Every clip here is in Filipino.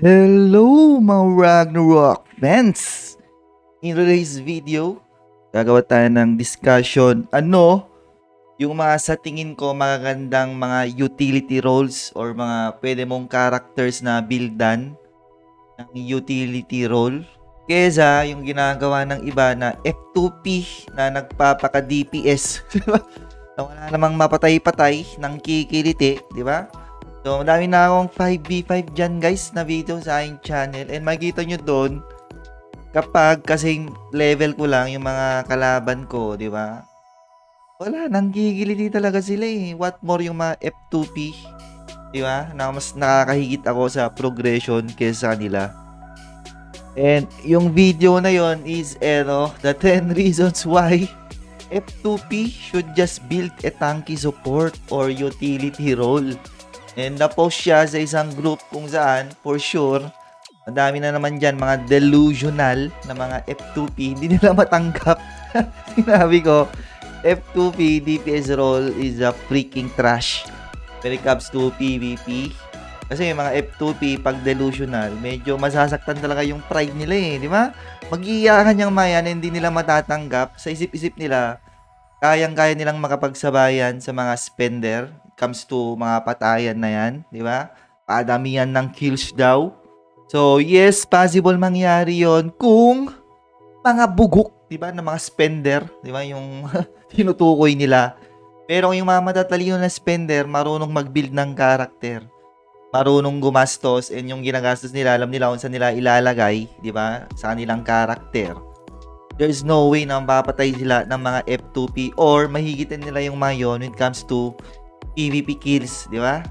Hello mga Ragnarok fans! In today's video, gagawa tayo ng discussion ano yung mga sa tingin ko magagandang mga utility roles or mga pwede mong characters na buildan ng utility role kesa yung ginagawa ng iba na F2P na nagpapaka DPS na wala namang mapatay-patay ng kikiliti, di ba? So, madami na akong 5v5 dyan guys na video sa aking channel. And makikita nyo doon, kapag kasing level ko lang yung mga kalaban ko, di ba? Wala, nanggigiliti talaga sila eh. What more yung mga F2P, di ba? Na mas nakakahigit ako sa progression kesa nila. And yung video na yon is, ano, the 10 reasons why F2P should just build a tanky support or utility role. And na-post siya sa isang group kung saan, for sure, madami na naman dyan, mga delusional na mga F2P, hindi nila matanggap. Sinabi ko, F2P DPS role is a freaking trash when it comes to PvP. Kasi yung mga F2P, pag delusional, medyo masasaktan talaga yung pride nila eh, di ba? Mag-iiyakan yung mayan, hindi nila matatanggap. Sa isip-isip nila, kayang-kaya nilang makapagsabayan sa mga spender comes to mga patayan na yan, di ba? Padamihan ng kills daw. So, yes, possible mangyari yon kung mga bugok, di ba, ng mga spender, di ba, yung tinutukoy nila. Pero yung mga matatalino na spender, marunong mag-build ng karakter, marunong gumastos, and yung ginagastos nila, alam nila kung saan nila ilalagay, di ba, sa kanilang karakter there's no way na mapapatay sila ng mga F2P or mahigitan nila yung mga yun when it comes to PvP kills, di ba?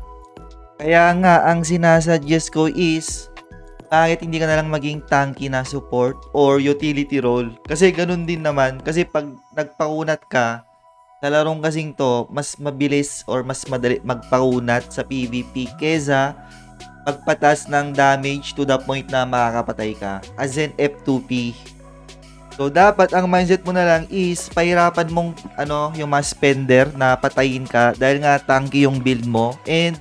Kaya nga, ang sinasuggest ko is, bakit hindi ka na lang maging tanky na support or utility role? Kasi ganun din naman. Kasi pag nagpakunat ka, sa larong kasing to, mas mabilis or mas madali magpakunat sa PvP kesa magpatas ng damage to the point na makakapatay ka. As in F2P. So, dapat ang mindset mo na lang is pahirapan mong ano, yung mga spender na patayin ka dahil nga tanky yung build mo. And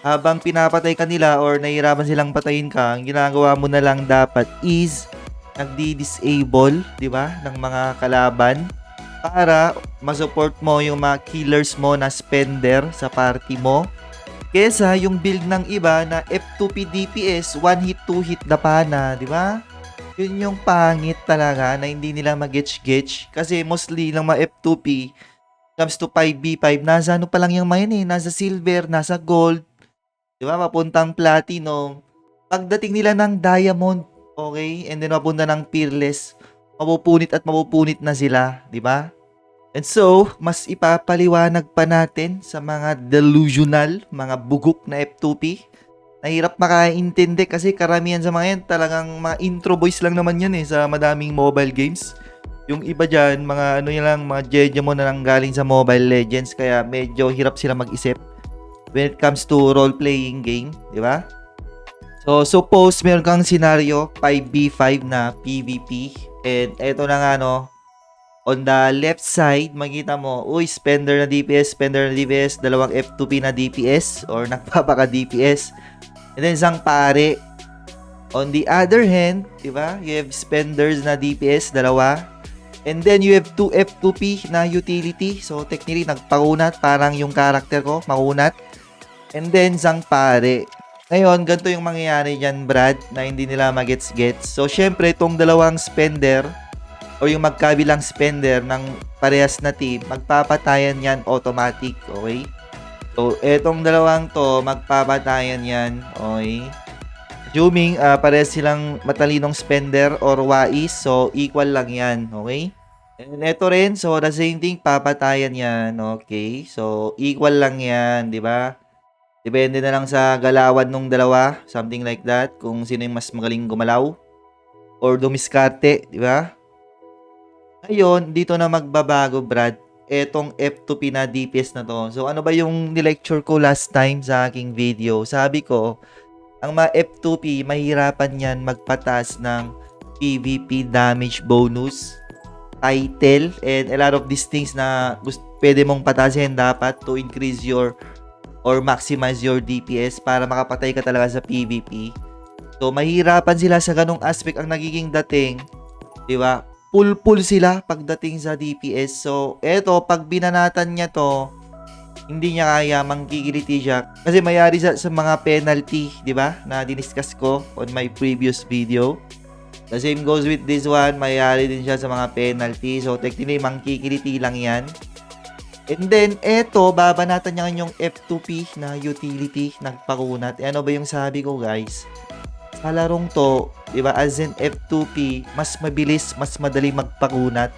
habang pinapatay ka nila or nahihirapan silang patayin ka, ang ginagawa mo na lang dapat is nagdi-disable, di ba, ng mga kalaban para masupport mo yung mga killers mo na spender sa party mo. Kesa yung build ng iba na F2P DPS, one hit, two hit na pa na, di ba? Yun yung pangit talaga na hindi nila mag-getch-getch. Kasi mostly ng mga F2P, comes to 5B5, nasa ano pa lang yung mga yun eh, nasa silver, nasa gold, di ba, papuntang platinum. Pagdating nila ng diamond, okay, and then mapunta ng peerless, mapupunit at mapupunit na sila, di ba? And so, mas ipapaliwanag pa natin sa mga delusional, mga bugok na F2P, nahirap makaintindi kasi karamihan sa mga yan talagang mga intro boys lang naman yan eh sa madaming mobile games. Yung iba dyan, mga ano yan lang, mga jeje mo na lang galing sa Mobile Legends kaya medyo hirap sila mag-isip when it comes to role-playing game, di ba? So, suppose meron kang scenario 5v5 na PvP and eto na nga no, on the left side, makita mo, uy, spender na DPS, spender na DPS, dalawang F2P na DPS or nagpapaka DPS. And then isang pare. On the other hand, di ba? You have spenders na DPS, dalawa. And then you have two F2P na utility. So technically, nagpakunat. Parang yung character ko, makunat. And then isang pare. Ngayon, ganito yung mangyayari dyan, Brad, na hindi nila magets-gets. So, syempre, itong dalawang spender o yung magkabilang spender ng parehas na team, magpapatayan yan automatic, okay? So, etong dalawang to, magpapatayan yan. Okay. Assuming, uh, parehas silang matalinong spender or wais. So, equal lang yan. Okay. And ito rin, so the same thing, papatayan yan. Okay. So, equal lang yan. di ba? Depende na lang sa galawan nung dalawa. Something like that. Kung sino yung mas magaling gumalaw. Or dumiskarte. Di ba? Ngayon, dito na magbabago, Brad etong F2P na DPS na to. So, ano ba yung nilecture ko last time sa aking video? Sabi ko, ang mga F2P, mahirapan yan magpatas ng PvP damage bonus, title, and a lot of these things na gusto, pwede mong patasin dapat to increase your or maximize your DPS para makapatay ka talaga sa PvP. So, mahirapan sila sa ganong aspect ang nagiging dating. Di ba? Pull-pull sila pagdating sa DPS. So, eto, pag binanatan niya to, hindi niya kaya manggigiliti siya. Kasi mayari sa, sa mga penalty, di ba? Na diniscuss ko on my previous video. The same goes with this one. Mayari din siya sa mga penalty. So, technically, mangkikiliti lang yan. And then, eto, babanatan niya yung F2P na utility, nagpakunat. E ano ba yung sabi ko, guys? Sa larong to, di ba, as in F2P, mas mabilis, mas madali magpakunat.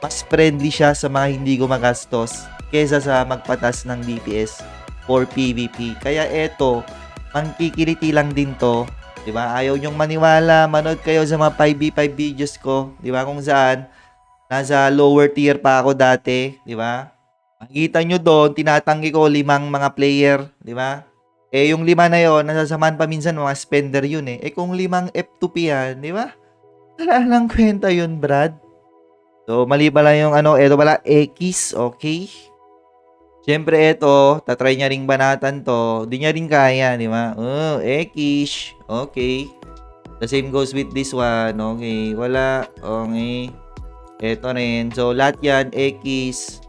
Mas friendly siya sa mga hindi gumagastos kesa sa magpatas ng DPS for PvP. Kaya eto, mangkikiliti lang din to. Di ba? Ayaw nyong maniwala, manood kayo sa mga 5v5 videos ko. Di ba? Kung saan, nasa lower tier pa ako dati. Di ba? Makikita nyo doon, tinatanggi ko limang mga player. Di ba? Eh, yung lima na yon nasasamahan pa minsan mga spender yun eh. Eh, kung limang F2P yan, di ba? Wala lang kwenta yun, Brad. So, mali pala yung ano, eto pala, X, okay? Siyempre, eto, tatry niya ring banatan to. Di niya rin kaya, di ba? Oh, X, okay. The same goes with this one, okay. Wala, okay. Eto rin. So, lahat yan, X.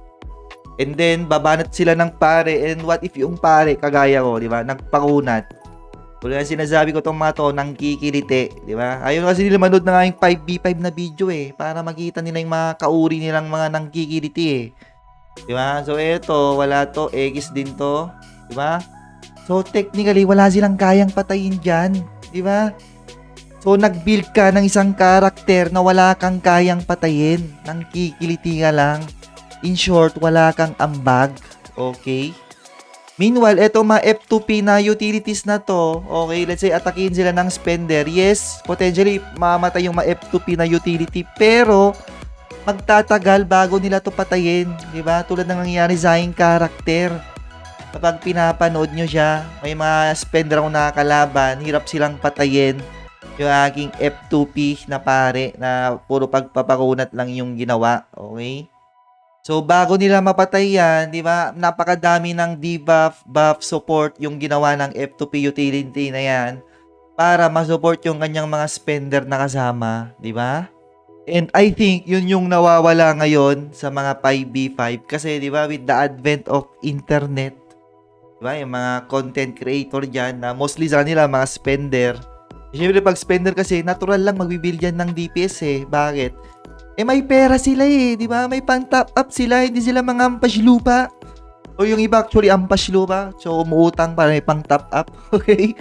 And then, babanat sila ng pare. And what if yung pare, kagaya ko, di ba? Nagpakunat. Kung yung sinasabi ko tong mga to, nang kikiliti, di ba? Ayun kasi nila manood na nga yung 5v5 na video eh. Para makita nila yung mga kauri nilang mga nang kikiliti eh. Di ba? So, eto, wala to. X din to. Di ba? So, technically, wala silang kayang patayin dyan. Di ba? So, nag-build ka ng isang karakter na wala kang kayang patayin. Nang kikiliti ka lang. In short, wala kang ambag. Okay? Meanwhile, eto mga F2P na utilities na to, okay, let's say atakin sila ng spender. Yes, potentially mamatay yung mga F2P na utility, pero magtatagal bago nila to patayin, 'di ba? Tulad ng nangyayari sa aking karakter. Kapag pinapanood nyo siya, may mga spender akong nakakalaban, hirap silang patayin yung aking F2P na pare na puro pagpapakunat lang yung ginawa, okay? So, bago nila mapatay yan, di ba, napakadami ng debuff, buff, support yung ginawa ng F2P utility na yan para ma-support yung kanyang mga spender na kasama, di ba? And I think yun yung nawawala ngayon sa mga 5v5 kasi di ba with the advent of internet, di ba, yung mga content creator dyan na mostly sa kanila mga spender. Siyempre pag spender kasi natural lang magbibuild yan ng DPS eh. Bakit? Eh may pera sila eh, di ba? May pang top up sila, hindi sila mga ampas lupa. O yung iba actually ampas lupa, so umuutang para may pang top up, okay?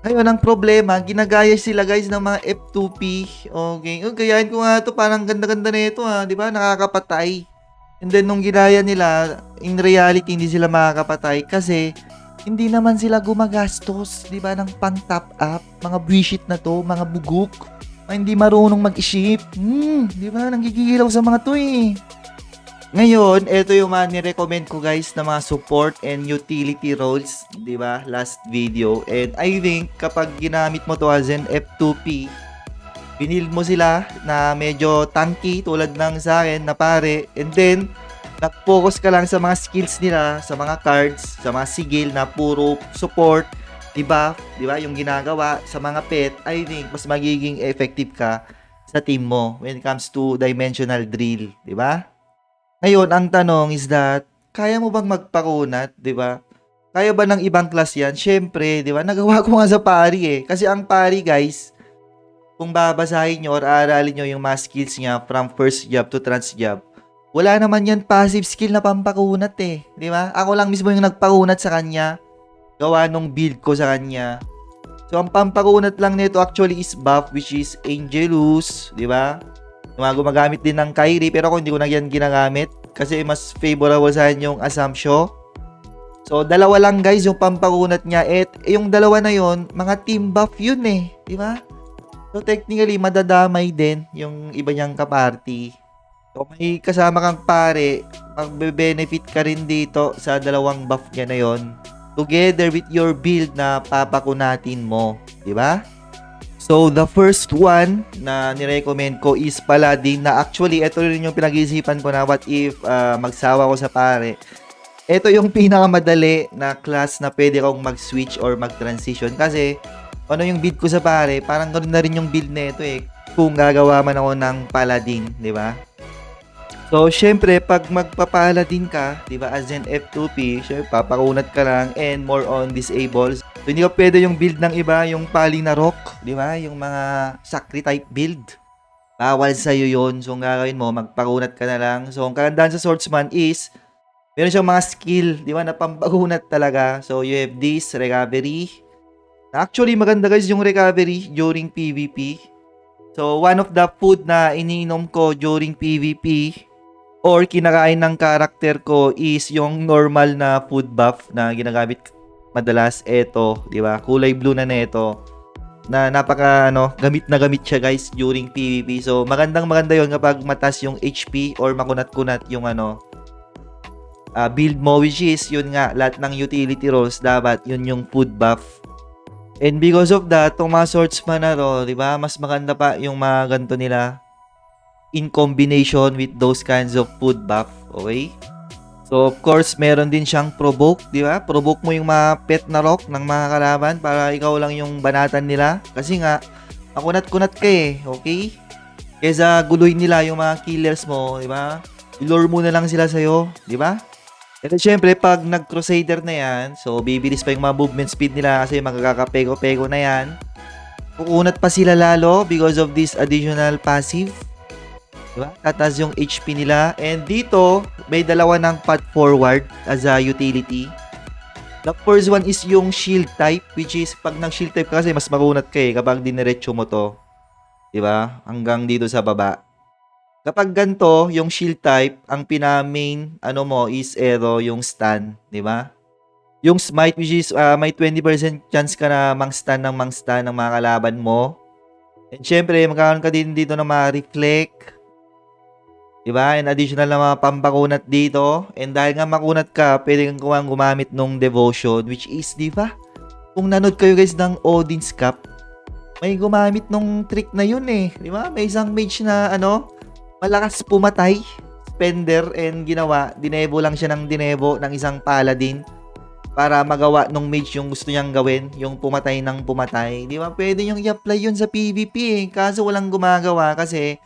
Ngayon, ang problema, ginagaya sila guys ng mga F2P. Okay, o, gayahin ko nga to parang ganda-ganda na ito ha, di ba? Nakakapatay. And then, nung ginaya nila, in reality, hindi sila makakapatay kasi hindi naman sila gumagastos, di ba, ng pang top up. Mga bullshit na to, mga bugok na hindi marunong mag-isip. Hmm, di ba? Nangigigilaw sa mga to eh. Ngayon, ito yung mga nirecommend ko guys na mga support and utility roles, di ba? Last video. And I think kapag ginamit mo to as an F2P, binild mo sila na medyo tanky tulad ng sa akin na pare. And then, nag-focus ka lang sa mga skills nila, sa mga cards, sa mga sigil na puro support, debuff, di ba, yung ginagawa sa mga pet, I think mas magiging effective ka sa team mo when it comes to dimensional drill, di ba? Ngayon, ang tanong is that, kaya mo bang magpakunat, di ba? Kaya ba ng ibang class yan? Syempre, di ba? Nagawa ko nga sa pari eh. Kasi ang pari, guys, kung babasahin nyo or aralin nyo yung mga skills niya from first job to trans job, wala naman yan passive skill na pampakunat eh. Di ba? Ako lang mismo yung nagpakunat sa kanya gawa nung build ko sa kanya. So, ang pampakunat lang nito actually is buff which is Angelus, di ba? Mga gumagamit din ng Kyrie pero ako hindi ko na yan ginagamit kasi mas favorable sa akin yung Assumption. So, dalawa lang guys yung pampakunat niya. Et, eh, yung dalawa na yon mga team buff yun eh. Di ba? So, technically, madadamay din yung iba niyang kaparty. So, may kasama kang pare, magbe-benefit ka rin dito sa dalawang buff niya na yon together with your build na papakunatin mo, di ba? So, the first one na nirecommend ko is Paladin na actually, ito rin yung pinag-iisipan ko na what if uh, magsawa ko sa pare. Ito yung pinakamadali na class na pwede kong mag-switch or mag-transition kasi ano yung build ko sa pare, parang ganoon na rin yung build nito eh. Kung gagawa man ako ng paladin, di ba? So, syempre, pag magpapaladin ka, di ba, as in F2P, syempre, papakunat ka lang and more on disables. So, hindi ka pwede yung build ng iba, yung pali na rock, di ba? Yung mga sakri type build. Bawal sa'yo yun. So, ang gagawin mo, magpakunat ka na lang. So, ang kagandahan sa swordsman is, meron siyang mga skill, di ba, na pampakunat talaga. So, you have this, recovery. Actually, maganda guys yung recovery during PvP. So, one of the food na iniinom ko during PvP or kinakain ng karakter ko is yung normal na food buff na ginagamit madalas eto, 'di ba? Kulay blue na neto. Na napaka ano, gamit na gamit siya guys during PvP. So magandang maganda 'yon kapag matas yung HP or makunat-kunat yung ano ah, build mo which is yun nga lahat ng utility roles dapat yun yung food buff. And because of that, tong mga swordsman na to, 'di ba? Mas maganda pa yung mga ganito nila in combination with those kinds of food buff, okay? So, of course, meron din siyang provoke, di ba? Provoke mo yung mga pet na rock ng mga kalaban para ikaw lang yung banatan nila. Kasi nga, makunat-kunat ka eh, okay? Kesa guluhin nila yung mga killers mo, di ba? Ilure mo na lang sila sa'yo, di ba? At syempre, pag nag-crusader na yan, so bibilis pa yung mga movement speed nila kasi magkakapego-pego na yan. Kukunat pa sila lalo because of this additional passive. Diba? Tataas yung HP nila. And dito, may dalawa ng path forward as a utility. The first one is yung shield type, which is pag nag-shield type ka kasi mas makunat ka eh kapag diniretso mo to. Diba? Hanggang dito sa baba. Kapag ganito, yung shield type, ang pina-main ano mo is ero yung stun, di ba? Yung smite which is ah, may 20% chance ka na mang-stun ng mang-stun ng mga kalaban mo. And syempre, magkakaroon ka din dito ng mga reflect, Diba? And additional na mga pampakunat dito. And dahil nga makunat ka, pwede kang kumang gumamit nung devotion, which is, di ba? Kung nanood kayo guys ng Odin's Cup, may gumamit nung trick na yun eh. Di ba? May isang mage na ano, malakas pumatay, spender, and ginawa, dinebo lang siya ng dinebo ng isang paladin para magawa nung mage yung gusto niyang gawin, yung pumatay ng pumatay. Di ba? Pwede yung i-apply yun sa PvP eh. Kaso walang gumagawa kasi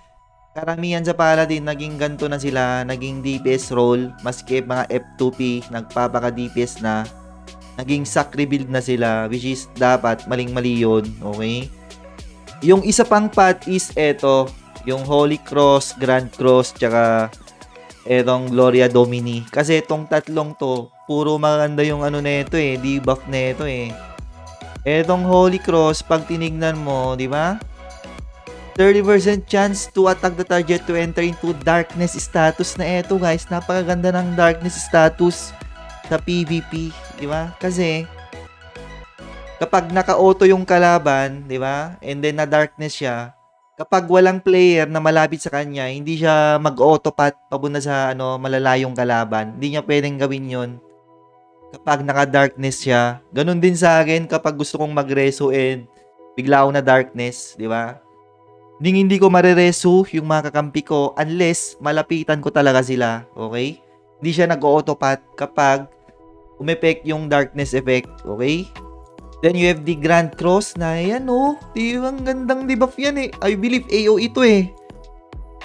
karamihan sa Paladin, naging ganto na sila, naging DPS role, maski mga F2P, nagpapaka DPS na, naging sacri build na sila, which is dapat maling-mali yun, okay? Yung isa pang path is eto, yung Holy Cross, Grand Cross, tsaka etong Gloria Domini. Kasi itong tatlong to, puro maganda yung ano nito eh, debuff nito eh. Etong Holy Cross, pag tinignan mo, di ba? 30% chance to attack the target to enter into darkness status na eto guys. Napakaganda ng darkness status sa PvP, di ba? Kasi kapag naka-auto yung kalaban, di ba? And then na darkness siya, kapag walang player na malapit sa kanya, hindi siya mag-autopat papunta sa ano, malalayong kalaban. Hindi niya pwedeng gawin 'yon. Kapag naka-darkness siya, ganun din sa akin kapag gusto kong mag-reso and bigla ako na darkness, di ba? Hindi hindi ko marereso yung mga kakampi ko unless malapitan ko talaga sila, okay? Hindi siya nag-autopat kapag umepek yung darkness effect, okay? Then you have the Grand Cross na yan oh. Di ang gandang debuff yan eh. I believe AO ito eh.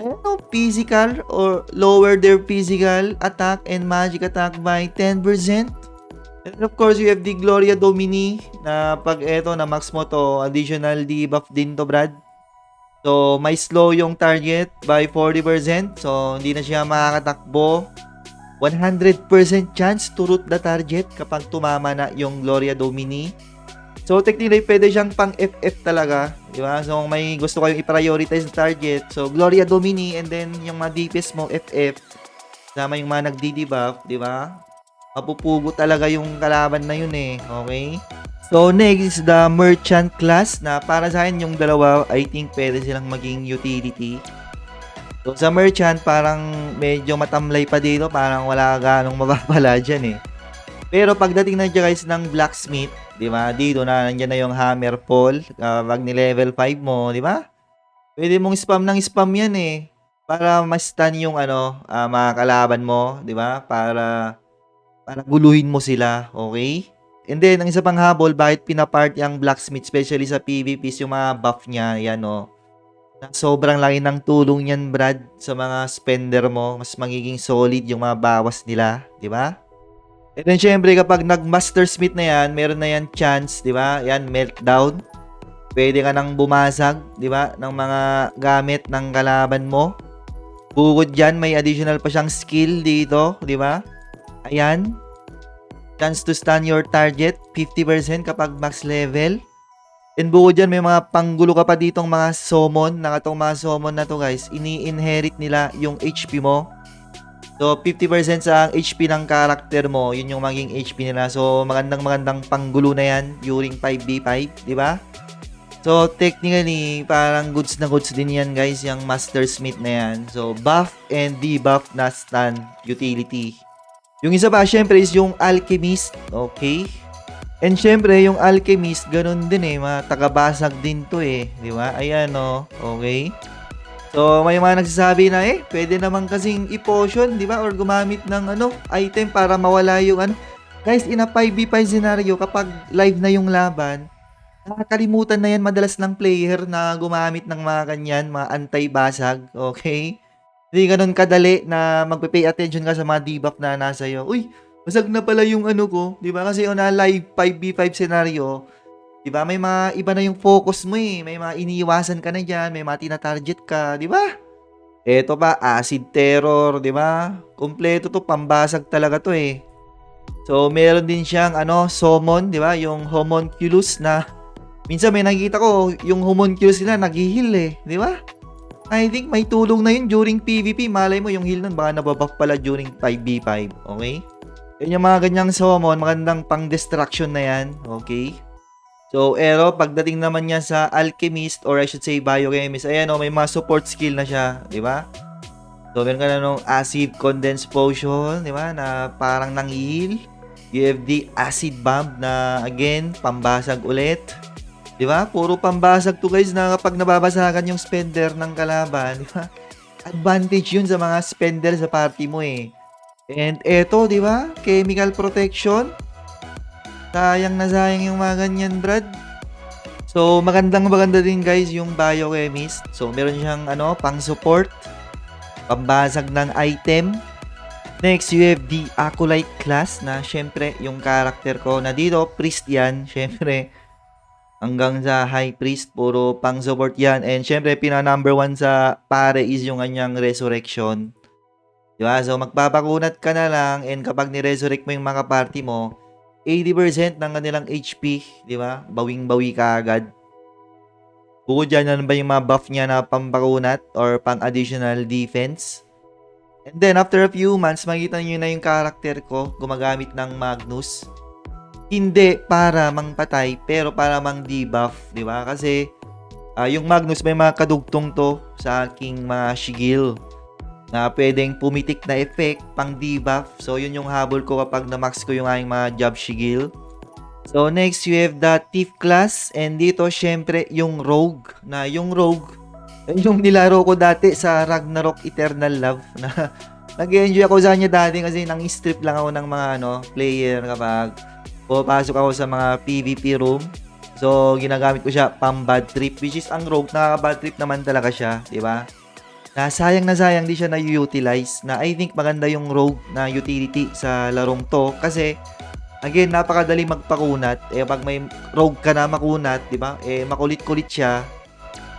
Ano, physical or lower their physical attack and magic attack by 10%. And of course, you have the Gloria Domini na pag eto na max mo to, additional debuff din to, Brad. So, may slow yung target by 40%. So, hindi na siya makakatakbo. 100% chance to root the target kapag tumama na yung Gloria Domini. So, technically, pwede siyang pang FF talaga. Di ba? So, kung may gusto kayong i-prioritize na target. So, Gloria Domini and then yung mga DPS mo, FF. Sama yung mga nagdi-debuff. Di ba? Mapupugo talaga yung kalaban na yun eh. Okay? So, next is the merchant class na para sa akin yung dalawa, I think pwede silang maging utility. So, sa merchant, parang medyo matamlay pa dito. Parang wala ganong mapapala dyan eh. Pero pagdating na dyan guys ng blacksmith, di ba? Dito na, nandiyan na yung hammer fall. Kapag ni level 5 mo, di ba? Pwede mong spam ng spam yan eh. Para ma-stun yung ano, uh, mga kalaban mo, di ba? Para, para guluhin mo sila, okay? And then, ang isa pang habol, bakit pinaparty ang blacksmith, especially sa PvPs, yung mga buff niya, yan o. Na sobrang laki ng tulong yan, Brad, sa mga spender mo. Mas magiging solid yung mga bawas nila, di ba? And then, syempre, kapag nag-master smith na yan, meron na yan chance, di ba? Yan, meltdown. Pwede ka nang bumasag, di ba? Ng mga gamit ng kalaban mo. Bukod dyan, may additional pa siyang skill dito, di ba? Ayan. Chance to stun your target, 50% kapag max level. And bukod dyan, may mga panggulo ka pa ditong mga summon. Nakatong mga summon na to guys, ini-inherit nila yung HP mo. So, 50% sa HP ng character mo, yun yung maging HP nila. So, magandang magandang panggulo na yan during 5v5, di ba? So, technically, parang goods na goods din yan, guys, yung Master Smith na yan. So, buff and debuff na stun utility. Yung isa pa, syempre, is yung Alchemist. Okay? And syempre, yung Alchemist, ganun din eh. Mga din to eh. Di ba? Ayan, oh. Okay? So, may mga nagsasabi na eh, pwede naman kasing i-potion, di ba? Or gumamit ng ano, item para mawala yung ano. Guys, in a 5v5 scenario, kapag live na yung laban, nakakalimutan na yan madalas ng player na gumamit ng mga kanyan, mga anti-basag, okay? Hindi ganun kadali na magpe-pay attention ka sa mga debuff na nasa iyo. Uy, basag na pala yung ano ko, 'di ba? Kasi on a live 5v5 scenario, 'di ba? May mga iba na yung focus mo eh. May mga iniiwasan ka na diyan, may mga tina-target ka, 'di ba? Eto pa, acid terror, 'di ba? Kumpleto to, pambasag talaga to eh. So, meron din siyang ano, summon, 'di ba? Yung homunculus na minsan may nakikita ko, yung homunculus nila nag-heal eh, 'di ba? I think may tulong na yun during PvP. Malay mo yung heal nun, baka nababuff pala during 5v5. Okay? Yan yung mga ganyang summon, magandang pang-destruction na yan. Okay? So, ero, pagdating naman niya sa Alchemist, or I should say Biochemist, ayan o, may mga support skill na siya. Di ba? So, meron ka na nung Acid Condense Potion, di ba? Na parang nang heal. You have the Acid Bomb na, again, pambasag ulit. Di ba? Puro pambasag to guys na kapag nababasagan yung spender ng kalaban, di ba? Advantage yun sa mga spender sa party mo eh. And eto, di ba? Chemical protection. Sayang na sayang yung mga ganyan, Brad. So, magandang maganda din guys yung biochemist. So, meron siyang ano, pang support. Pambasag ng item. Next, you have the Acolyte class na syempre yung character ko na dito, priest yan. Syempre, hanggang sa high priest, puro pang support yan. And syempre, pina number one sa pare is yung kanyang resurrection. Di ba? So, magpapakunat ka na lang and kapag ni-resurrect mo yung mga party mo, 80% ng kanilang HP, di ba? Bawing-bawi ka agad. Bukod dyan, ano ba yung mga buff niya na pampakunat or pang additional defense? And then, after a few months, makita niyo na yung character ko gumagamit ng Magnus hindi para mangpatay pero para mang debuff, 'di ba? Kasi uh, yung Magnus may mga kadugtong to sa aking mga shigil na pwedeng pumitik na effect pang debuff. So yun yung habol ko kapag na-max ko yung aking mga job shigil. So next you have the thief class and dito syempre yung rogue na yung rogue yung nilaro ko dati sa Ragnarok Eternal Love na nag-enjoy ako sa kanya dati kasi nang strip lang ako ng mga ano player kapag pumapasok ako sa mga PvP room. So, ginagamit ko siya pang bad trip, which is ang rogue, nakaka-bad trip naman talaga siya, di ba? Na sayang na sayang di siya na-utilize, na I think maganda yung rogue na utility sa larong to, kasi, again, napakadali magpakunat, eh, pag may rogue ka na makunat, di ba, eh, makulit-kulit siya,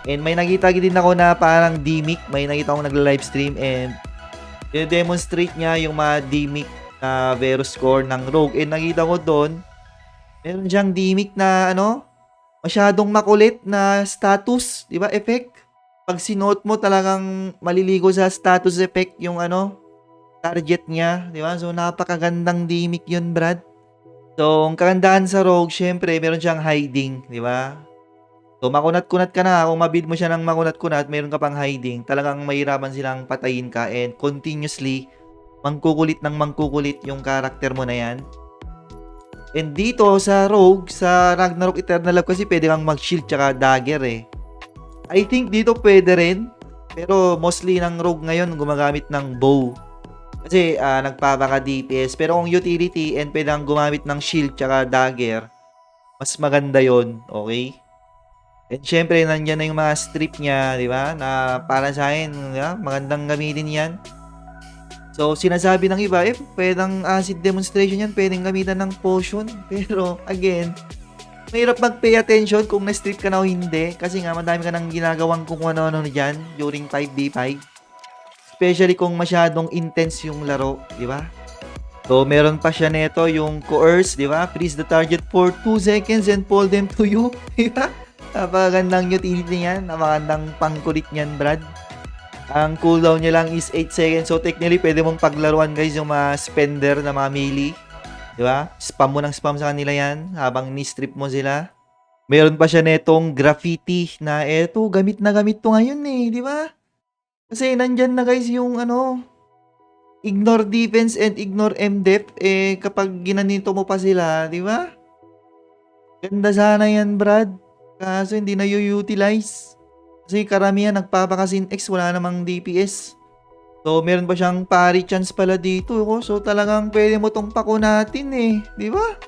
and may nakita din ako na parang Dimic, may nakita akong nagla-livestream, and, demonstrate niya yung mga Dimic na Vero score ng Rogue. And nakita ko doon, meron siyang Dimic na ano, masyadong makulit na status, di ba, effect. Pag sinuot mo talagang maliligo sa status effect yung ano, target niya, di ba? So, napakagandang Dimic yun, Brad. So, ang kagandahan sa Rogue, syempre, meron siyang hiding, di ba? So, makunat-kunat ka na. Kung mabid mo siya ng makunat-kunat, meron ka pang hiding. Talagang mahirapan silang patayin ka and continuously mangkukulit ng mangkukulit yung karakter mo na yan. And dito sa Rogue, sa Ragnarok Eternal Love kasi pwede kang mag-shield tsaka dagger eh. I think dito pwede rin. Pero mostly ng Rogue ngayon gumagamit ng bow. Kasi ah, nagpapaka DPS. Pero kung utility and pwedeng gumamit ng shield tsaka dagger, mas maganda yon okay? And syempre, nandyan na yung mga strip niya, di ba? Na para sa akin, di magandang gamitin yan. So, sinasabi ng iba, eh, pwedeng acid demonstration yan, pwedeng gamitan ng potion. Pero, again, mahirap mag-pay attention kung na-strip ka na o hindi. Kasi nga, madami ka nang ginagawang kung ano-ano dyan during 5v5. Especially kung masyadong intense yung laro, di ba? So, meron pa siya nito, yung coerce, di ba? Freeze the target for 2 seconds and pull them to you, di ba? Napakagandang utility niyan, napakagandang pangkulit niyan, Brad. Ang cooldown niya lang is 8 seconds. So, technically, pwede mong paglaruan, guys, yung mga spender na mga melee. Di ba? Spam mo ng spam sa kanila yan habang ni-strip mo sila. Meron pa siya netong graffiti na eto, gamit na gamit to ngayon eh, di ba? Kasi nandyan na guys yung ano, ignore defense and ignore MDEF eh kapag ginanito mo pa sila, di ba? Ganda sana yan, Brad. Kaso hindi na utilize Kasi karamihan nagpapakasin X, wala namang DPS. So, meron pa siyang pari chance pala dito. Oh. So, talagang pwede mo tong pakunatin eh. Di ba?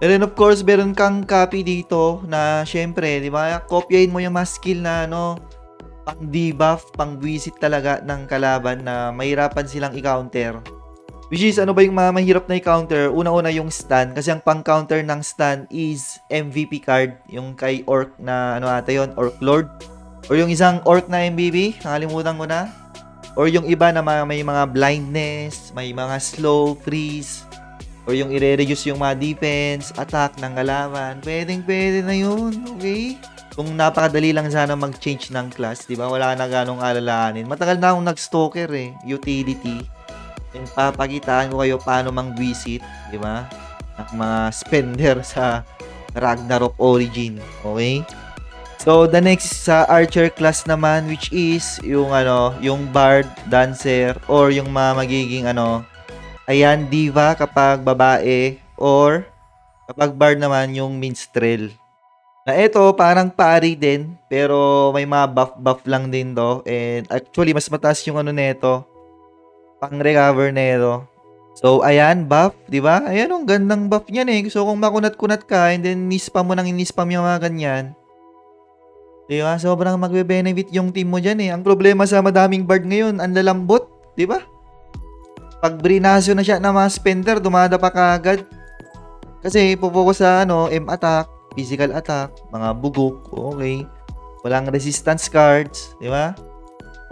And then, of course, meron kang copy dito na syempre, di ba? Kopyahin mo yung mga skill na ano, pang debuff, pang visit talaga ng kalaban na mahirapan silang i-counter. Which is, ano ba yung mga mahirap na i-counter? Una-una yung stun. Kasi ang pang-counter ng stun is MVP card. Yung kay Orc na, ano ata yun? Orc Lord. Or yung isang Orc na MVP. Nakalimutan ko na. Or yung iba na may mga blindness, may mga slow, freeze. Or yung i-reduce yung mga defense, attack ng kalaban. Pwedeng pwede na yun. Okay? Kung napakadali lang sana mag-change ng class, di ba? Wala na ganong alalahanin. Matagal na akong nag-stalker eh. Utility. And papakitaan ko kayo paano mang-visit, di ba? Ng mga spender sa Ragnarok Origin. Okay? So, the next sa Archer class naman, which is yung ano, yung Bard, Dancer, or yung mga magiging ano, ayan, Diva kapag babae, or kapag Bard naman yung Minstrel. Na ito, parang pari din, pero may mga buff-buff lang din do. And actually, mas mataas yung ano nito, pang-recover nito. So, ayan, buff, di ba? Ayan, ang gandang buff niyan eh. So, kung makunat-kunat ka, and then nispam mo nang inispam yung mga ganyan, di ba? Sobrang magbe-benefit yung team mo dyan eh. Ang problema sa madaming bard ngayon, ang lalambot, di ba? Pag brinasyo na siya na mga spender, dumada pa kagad. Kasi pupokus sa ano, M attack, physical attack, mga bugok, okay. Walang resistance cards, di ba?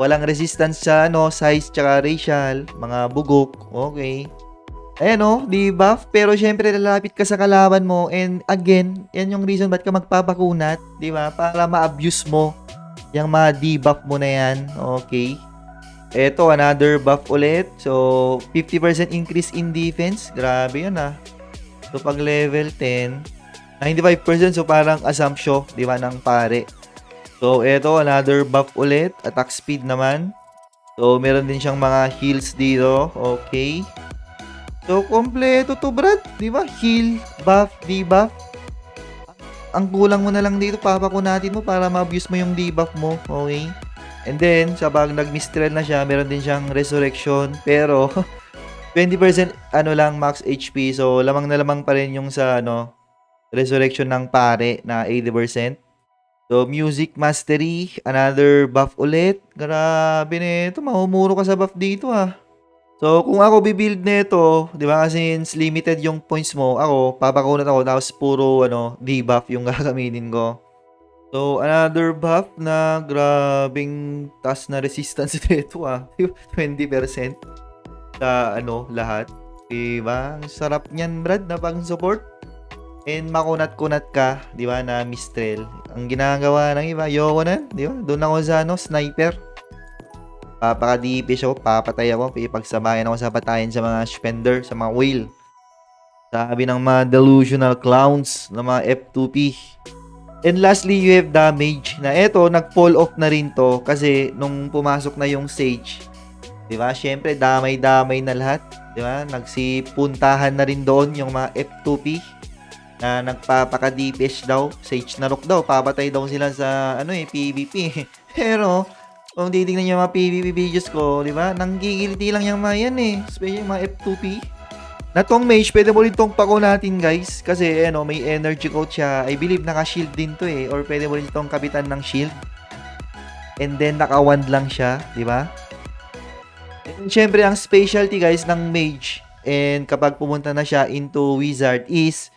Walang resistance sa ano, size tsaka racial, mga bugok, okay. Ayan o, debuff, pero syempre lalapit ka sa kalaban mo and again, yan yung reason ba't ka magpapakunat, di ba? Para ma-abuse mo yung mga debuff mo na yan, okay. Eto, another buff ulit. So, 50% increase in defense. Grabe yun ah. So, pag level 10, 95% so parang assumption, di ba, ng pare. So, eto, another buff ulit. Attack speed naman. So, meron din siyang mga heals dito. Okay. So, kompleto to, Brad. Di ba? Heal, buff, debuff. Ang kulang mo na lang dito, papakunatin mo para ma-abuse mo yung debuff mo. Okay. And then, sa pag nag-mistrel na siya, meron din siyang resurrection. Pero, 20% ano lang max HP. So, lamang na lamang pa rin yung sa ano, resurrection ng pare na 80%. So, music mastery, another buff ulit. Grabe nito, mahumuro ka sa buff dito ah. So, kung ako bibuild nito, di ba, since limited yung points mo, ako, papakunat ako, tapos puro, ano, debuff yung gagamitin ko. So, another buff na grabing taas na resistance nito ah. 20% sa, ano, lahat. Diba? Ang sarap niyan, Brad, na pang support. And makunat-kunat ka, di ba, na Mistrel. Ang ginagawa ng iba, yoko na, di ba? Doon ako sa, ano, sniper. Papaka-DPS ako, papatay ako, ipagsamayan ako sa patayin sa mga spender, sa mga whale. Sabi ng mga delusional clowns, ng mga F2P. And lastly, you have damage. Na eto, nag-fall off na rin to kasi nung pumasok na yung Sage, di ba? Siyempre, damay-damay na lahat. Di ba? Nagsipuntahan na rin doon yung mga F2P na nagpapaka-DPS daw. Sage na rock daw. Papatay daw sila sa ano eh, PvP. Pero, Kung titignan niyo mga PvP videos ko, di ba? Nanggigilty lang yung mga yan eh. Especially yung mga F2P. Na tong mage, pwede mo rin tong pako natin guys. Kasi ano, may energy coat siya. I believe naka-shield din to eh. Or pwede mo rin tong kapitan ng shield. And then naka-wand lang siya, di ba? And syempre, ang specialty guys ng mage and kapag pumunta na siya into wizard is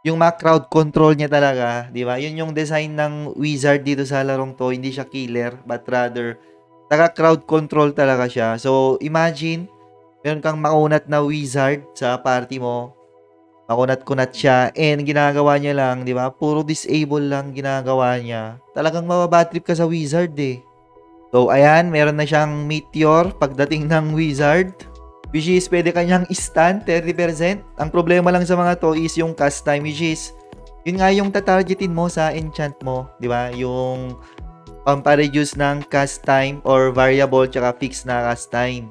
yung mga crowd control niya talaga, di ba? Yun yung design ng wizard dito sa larong to. Hindi siya killer, but rather, taga crowd control talaga siya. So, imagine, meron kang makunat na wizard sa party mo. Makunat-kunat siya. And ginagawa niya lang, di ba? Puro disable lang ginagawa niya. Talagang mababatrip ka sa wizard eh. So, ayan, meron na siyang meteor pagdating ng wizard. Which is, pwede kanyang stun 30%. Ang problema lang sa mga to is yung cast time, which is, yun nga yung tatargetin mo sa enchant mo, di ba? Yung pampa-reduce ng cast time or variable tsaka fixed na cast time.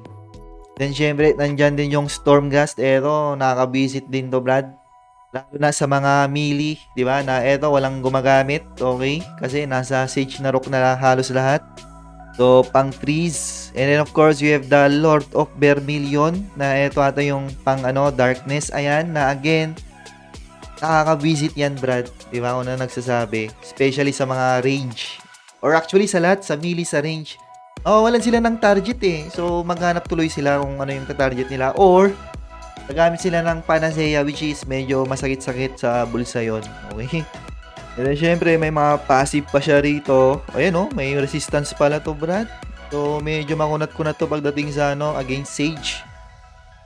Then, syempre, nandyan din yung Stormgust. Eto, nakaka-visit din to, Brad. Lalo na sa mga melee, di ba? Na eto, walang gumagamit, okay? Kasi nasa Sage na Rock na halos lahat. So, pang trees. And then, of course, you have the Lord of Vermilion na ito ata yung pang ano, darkness. Ayan, na again, nakaka-visit yan, Brad. Di ba? Ako na nagsasabi. Especially sa mga range. Or actually, sa lahat, sa melee, sa range. Oh, walan sila ng target eh. So, maghanap tuloy sila kung ano yung target nila. Or, nagamit sila ng panacea which is medyo masakit-sakit sa bulsa yon Okay? And then, syempre, may mga passive pa siya rito. Ayan, oh, may resistance pala to, Brad. So, medyo makunat-kunat to pagdating sa, ano, against Sage.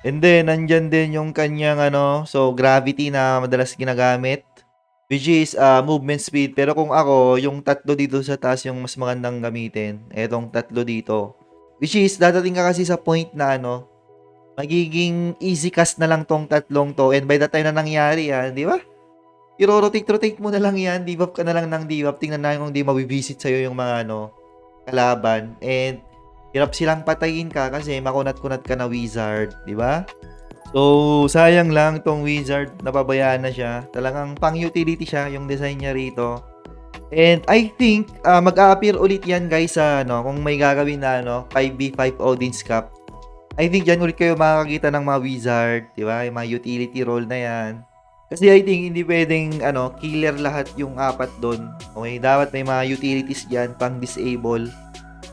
And then, nandyan din yung kanyang, ano, so, gravity na madalas ginagamit. Which is, uh, movement speed. Pero kung ako, yung tatlo dito sa taas yung mas magandang gamitin. Etong tatlo dito. Which is, dadating ka kasi sa point na, ano, magiging easy cast na lang tong tatlong to. And by the time na nangyari yan, di ba? I-rotate-rotate mo na lang yan, debuff ka na lang ng debuff, tingnan na kung di mabibisit sa'yo yung mga ano, kalaban. And, hirap silang patayin ka kasi makunat-kunat ka na wizard, di ba? So, sayang lang tong wizard, napabayaan na siya. Talagang pang-utility siya, yung design niya rito. And I think, ah, mag-a-appear ulit yan guys sa, ano, kung may gagawin na, ano, 5v5 Odin's Cup. I think dyan ulit kayo makakakita ng mga wizard, di ba? Yung mga utility role na yan. Kasi I think hindi pwedeng ano, killer lahat yung apat doon. Okay, dapat may mga utilities diyan pang disable.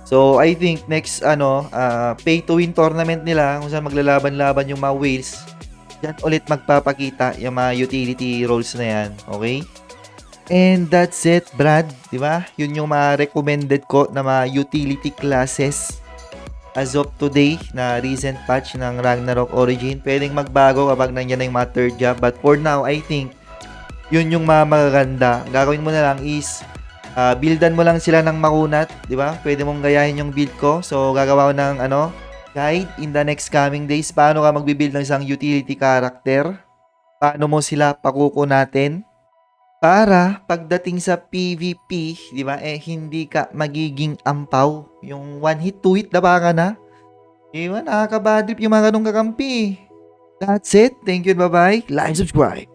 So I think next ano, uh, pay to win tournament nila kung saan maglalaban-laban yung mga whales. Diyan ulit magpapakita yung mga utility roles na yan, okay? And that's it, Brad, 'di ba? Yun yung mga recommended ko na mga utility classes as of today na recent patch ng Ragnarok Origin. Pwedeng magbago kapag nandiyan na yung mga third job. But for now, I think yun yung mga magaganda. Gagawin mo na lang is uh, buildan mo lang sila ng makunat, di ba? Pwede mong gayahin yung build ko. So, gagawa ko ng ano, guide in the next coming days. Paano ka magbibuild ng isang utility character? Paano mo sila pakukunatin? Para pagdating sa PVP, di ba, eh hindi ka magiging ampaw. Yung one hit, two hit, daba ka na. Ba, nakakabadrip yung mga ganong kakampi. That's it. Thank you, bye-bye. Like, subscribe.